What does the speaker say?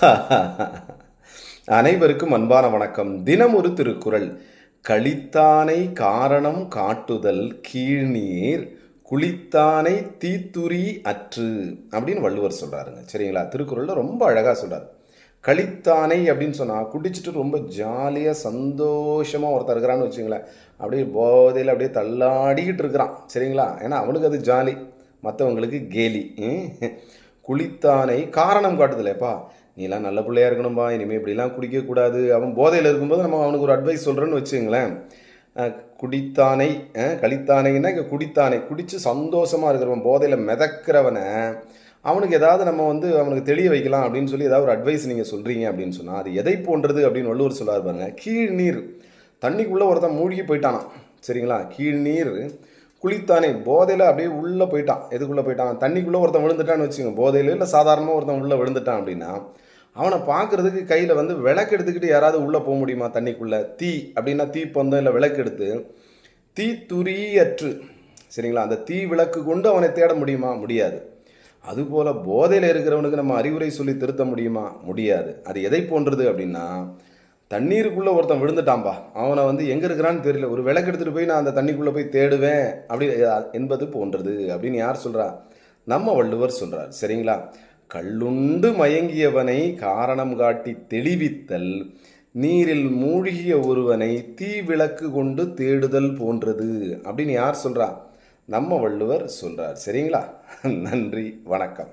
அனைவருக்கும் அன்பான வணக்கம். தினம் ஒரு திருக்குறள். கழித்தானை காரணம் காட்டுதல் கீழ்நீர் குளித்தானை தீத்துரி அற்று அப்படின்னு வள்ளுவர் சொல்கிறாருங்க சரிங்களா? திருக்குறளில் ரொம்ப அழகாக சொல்கிறார் கழித்தானை அப்படின்னு சொன்னால் குடிச்சிட்டு ரொம்ப ஜாலியாக சந்தோஷமாக ஒருத்தர் இருக்கிறான்னு வச்சுங்களேன். அப்படியே போதையில் அப்படியே தள்ளாடிக்கிட்டு இருக்கிறான். சரிங்களா? ஏன்னா அவனுக்கு அது ஜாலி. மற்றவங்களுக்கு கேலி. ம்? குளித்தானை காரணம் காட்டுதலேப்பா நீலாம் நல்ல பிள்ளையா இருக்கணும்பா இனிமேல் இப்படிலாம் குடிக்கக்கூடாது. அவன் போதையில் இருக்கும்போது நம்ம அவனுக்கு ஒரு அட்வைஸ் சொல்கிறேன்னு வச்சுங்களேன். குடித்தானை கழித்தானைன்னா இங்கே குடித்தானை. குடித்து சந்தோஷமாக இருக்கிறவன் போதையில் மிதக்கிறவனை அவனுக்கு ஏதாவது நம்ம வந்து அவனுக்கு தெளிய வைக்கலாம் அப்படின்னு சொல்லி ஏதாவது ஒரு அட்வைஸ் நீங்கள் சொல்கிறீங்க அப்படின்னு சொன்னால் அது எதை போன்றது அப்படின்னு வள்ளுவர் சொல்லார் பாருங்க. கீழ் நீர் தண்ணிக்குள்ளே ஒருத்தன் மூழ்கி போயிட்டானான் சரிங்களா? கீழ் நீர் குளித்தானே போதையில் அப்படியே உள்ளே போயிட்டான். எதுக்குள்ளே போயிட்டான்? தண்ணிக்குள்ளே ஒருத்தன் விழுந்துட்டான்னு வச்சுக்கோங்க. போதையில் இல்லை சாதாரணமாக ஒருத்தன் உள்ளே விழுந்துட்டான் அப்படின்னா அவனை பார்க்குறதுக்கு கையில் வந்து விளக்கு எடுத்துக்கிட்டு யாராவது உள்ளே போக முடியுமா தண்ணிக்குள்ளே? தீ அப்படின்னா தீ பந்தம் இல்லை விளக்கு எடுத்து தீ துரியற்று. சரிங்களா? அந்த தீ விளக்கு கொண்டு அவனை தேட முடியுமா? முடியாது. அதுபோல் போதையில் இருக்கிறவனுக்கு நம்ம அறிவுரை சொல்லி திருத்த முடியுமா? முடியாது. அது எதை போன்றது அப்படின்னா தண்ணீருக்குள்ளே ஒருத்தன் விழுந்துட்டான்பா. அவனை வந்து எங்கே இருக்கிறான்னு தெரியல. ஒரு விளக்கு எடுத்துகிட்டு போய் நான் அந்த தண்ணிக்குள்ளே போய் தேடுவேன். அப்படி என்பது போன்றது அப்படின்னு யார் சொல்கிறா நம்ம வள்ளுவர் சொல்கிறார் சரிங்களா? கள்ளுண்டு மயங்கியவனை காரணம் காட்டி தெளிவித்தல் நீரில் மூழ்கிய ஒருவனை தீ விளக்கு கொண்டு தேடுதல் போன்றது அப்படின்னு யார் சொல்கிறா நம்ம வள்ளுவர் சொல்கிறார் சரிங்களா? நன்றி வணக்கம்.